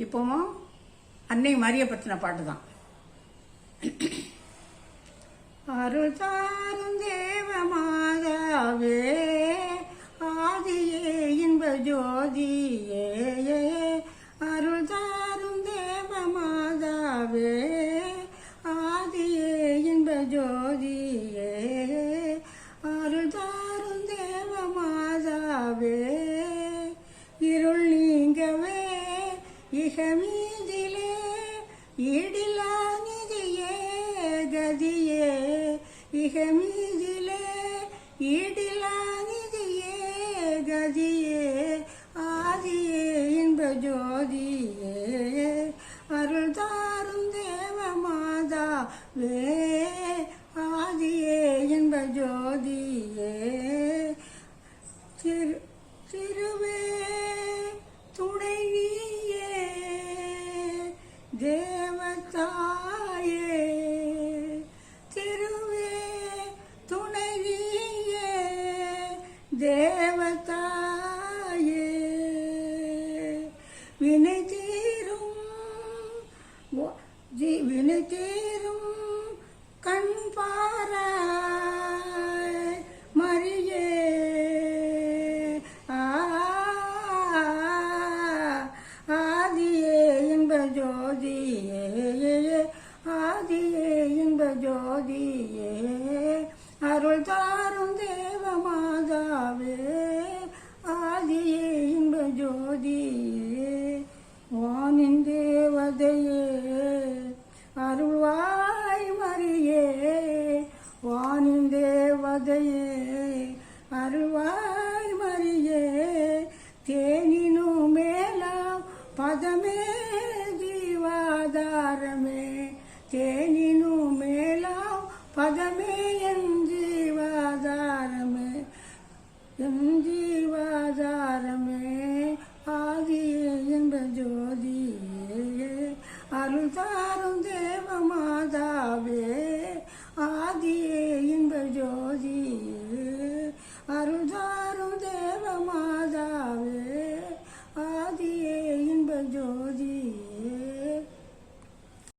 இப்போவும் அன்னை மரிய பற்றின பாட்டு தான் அருள் தாரும் தேவமாதாவே ஆதியே இன்ப ஜோ இகமீதிலே ஈடிலா நிதியே கதியே. இகமீதிலே ஈடிலா நிதியே கதியே. ஆதியே இன்ப ஜோதியே. அருள் தாரும் தேவ மாதா வே ஆதியே இன்ப ஜோதியே திரு திருவே துணை நீயே தேவதாயே திருவே துணை நீயே வினை தீரும் வினை தீரும் கண் பாராய் மரியே. ஆதியே ஜோதியே ஆதியே இன்ப ஜோதியே அருள் தாரும் தேவ மாதாவே ஆதியே இன்ப ஜோதியே வானின் தேவதையே அருள்வாய் மரியே வானின் தேவதையே அருள்வாய் மரியே தேனினும் மேலாம் பதமே ஜீவாதாரமே தேனினு பதமே என் ஜீவாதாரமே என் ஜீவாதாரமே ஆதியே என்ற ஜோதியே அருள்